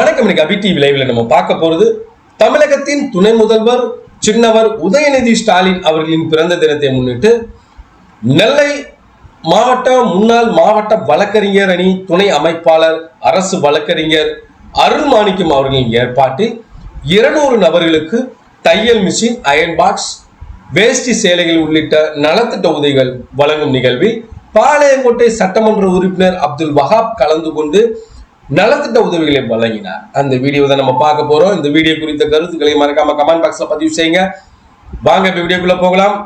வணக்கம். இன்னைக்கு அபி டிவி லைவ்ல நம்ம பார்க்க போறது தமிழகத்தின் துணை முதல்வர் சின்னவர் உதயநிதி ஸ்டாலின் அவர்களின் பிறந்த தினத்தை முன்னிட்டு நெல்லை மாவட்ட முன்னாள் மாவட்ட வழக்கறிஞர் அணி துணை அமைப்பாளர் அரசு வழக்கறிஞர் அருள் மாணிக்கம் அவர்களின் ஏற்பாட்டில் இருநூறு நபர்களுக்கு தையல் மிஷின் அயன் பாக்ஸ் வேஷ்டி சேலைகள் உள்ளிட்ட நலத்திட்ட உதவிகள் வழங்கும் நிகழ்வில் பாளையங்கோட்டை சட்டமன்ற உறுப்பினர் அப்துல் வஹாப் கலந்து கொண்டு நலத்திட்ட உதவிகளை வழங்கினார். அந்த வீடியோ தான் நம்ம பார்க்க போறோம். இந்த வீடியோ குறித்த கருத்துக்களை மறக்காம கமெண்ட் பாக்ஸ்ல பதிவு செய்யுங்க. வாங்க இப்ப வீடியோக்குள்ள போகலாம்.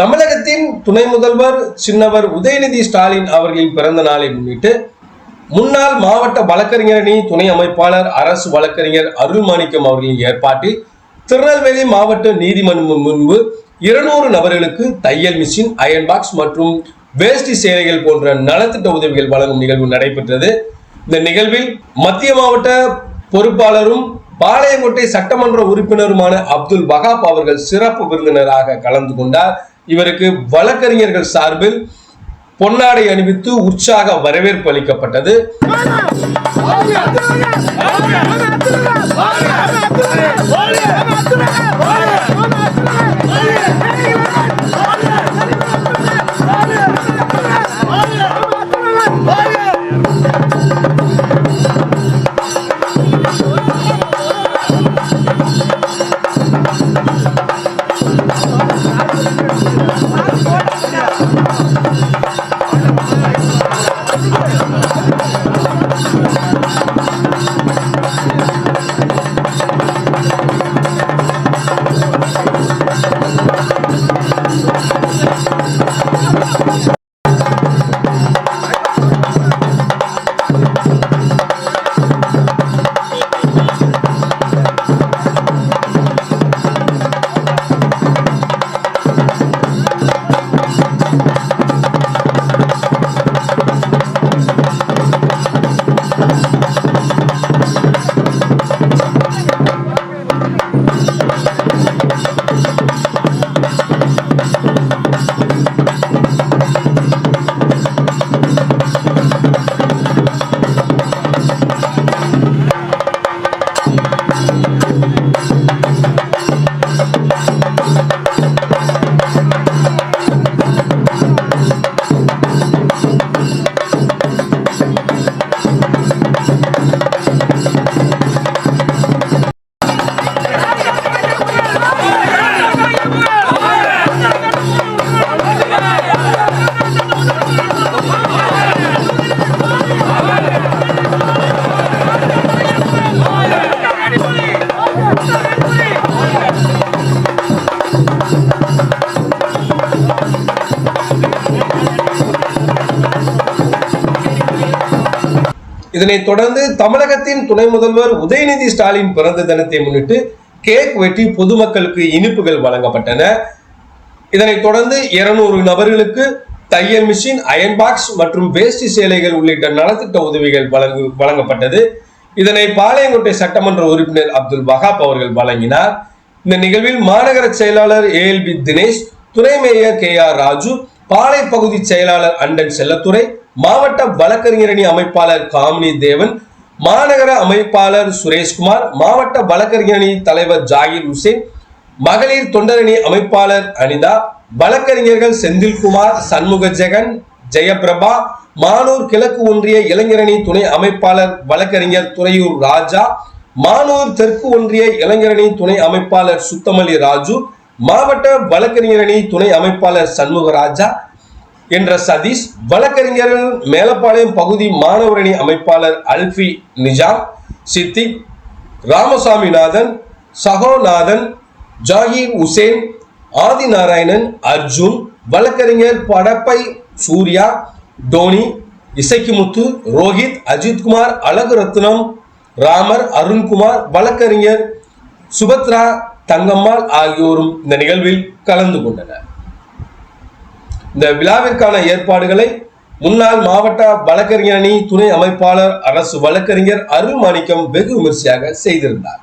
தமிழகத்தின் துணை முதல்வர் சின்னவர் உதயநிதி ஸ்டாலின் அவர்களின் பிறந்த நாளை முன்னிட்டு முன்னாள் மாவட்ட வழக்கறிஞரணி துணை அமைப்பாளர் அரசு வழக்கறிஞர் அருள்மாணிக்கம் அவர்களின் ஏற்பாட்டில் திருநெல்வேலி மாவட்ட நீதிமன்றம் முன்பு இருநூறு நபர்களுக்கு தையல் மிஷின் அயன் பாக்ஸ் மற்றும் வேஷ்டி சேலைகள் போன்ற நலத்திட்ட உதவிகள் வழங்கும் நிகழ்வு நடைபெற்றது. இந்த நிகழ்வில் மத்திய மாவட்ட பொறுப்பாளரும் பாளையங்கோட்டை சட்டமன்ற உறுப்பினருமான அப்துல் வகாப் அவர்கள் சிறப்பு விருந்தினராக கலந்து கொண்டார் இவருக்கு வழக்கறிஞர்கள் சார்பில் பொன்னாடை அணிவித்து உற்சாக வரவேற்பு அளிக்கப்பட்டது இதனைத் தொடர்ந்து தமிழகத்தின் துணை முதல்வர் உதயநிதி ஸ்டாலின் பிறந்த தினத்தை முன்னிட்டு கேக் வெட்டி பொதுமக்களுக்கு இனிப்புகள் வழங்கப்பட்டன. இதனைத் தொடர்ந்து இருநூறு நபர்களுக்கு தையல் மிஷின் அயன் பாக்ஸ் மற்றும் வேஷ்டி சேலைகள் உள்ளிட்ட நலத்திட்ட உதவிகள் வழங்கு வழங்கப்பட்டது. இதனை பாளையங்கோட்டை சட்டமன்ற உறுப்பினர் அப்துல் வஹாப் அவர்கள் வழங்கினார். இந்த நிகழ்வில் மாநகர செயலாளர் ஏஎல்பி தினேஷ் துணை mayor K R Raju Palai பகுதி செயலாளர் அண்டன் செல்லத்துறை மாவட்ட வழக்கறிஞரணி அமைப்பாளர் காமினி தேவன் மாநகர அமைப்பாளர் சுரேஷ்குமார் மாவட்ட வழக்கறிஞரணி தலைவர் ஜாகிர் உசேன் மகளிர் தொண்டரணி அமைப்பாளர் அனிதா வழக்கறிஞர்கள் செந்தில்குமார் சண்முக ஜெகன் ஜெயபிரபா மானூர் கிழக்கு ஒன்றிய இளைஞரணி துணை அமைப்பாளர் வழக்கறிஞர் துறையூர் ராஜா மானூர் தெற்கு ஒன்றிய இளைஞரணி துணை அமைப்பாளர் சுத்தமல்லி ராஜு மாவட்ட வழக்கறிஞரணி துணை அமைப்பாளர் சண்முகராஜா என்ற சதீஷ் வழக்கறிஞர்கள் மேலப்பாளையம் பகுதி மாணவரணி அமைப்பாளர் அல்ஃபி நிஜாம் சித்திக் ராமசாமிநாதன் சகோநாதன் ஜாகிர் உசேன் ஆதிநாராயணன் அர்ஜுன் வழக்கறிஞர் படப்பை சூர்யா டோனி இசைக்குமுத்து ரோஹித் அஜித்குமார் அழகு ரத்னம் ராமர் அருண்குமார் வழக்கறிஞர் சுபத்ரா தங்கம்மாள் ஆகியோரும் இந்த நிகழ்வில் கலந்து கொண்டனர். இந்த விழாவிற்கான ஏற்பாடுகளை முன்னாள் மாவட்ட வழக்கறிஞர் அணி துணை அமைப்பாளர் அரசு வழக்கறிஞர் அருள் மாணிக்கம் வெகு விமர்சையாக செய்திருந்தார்.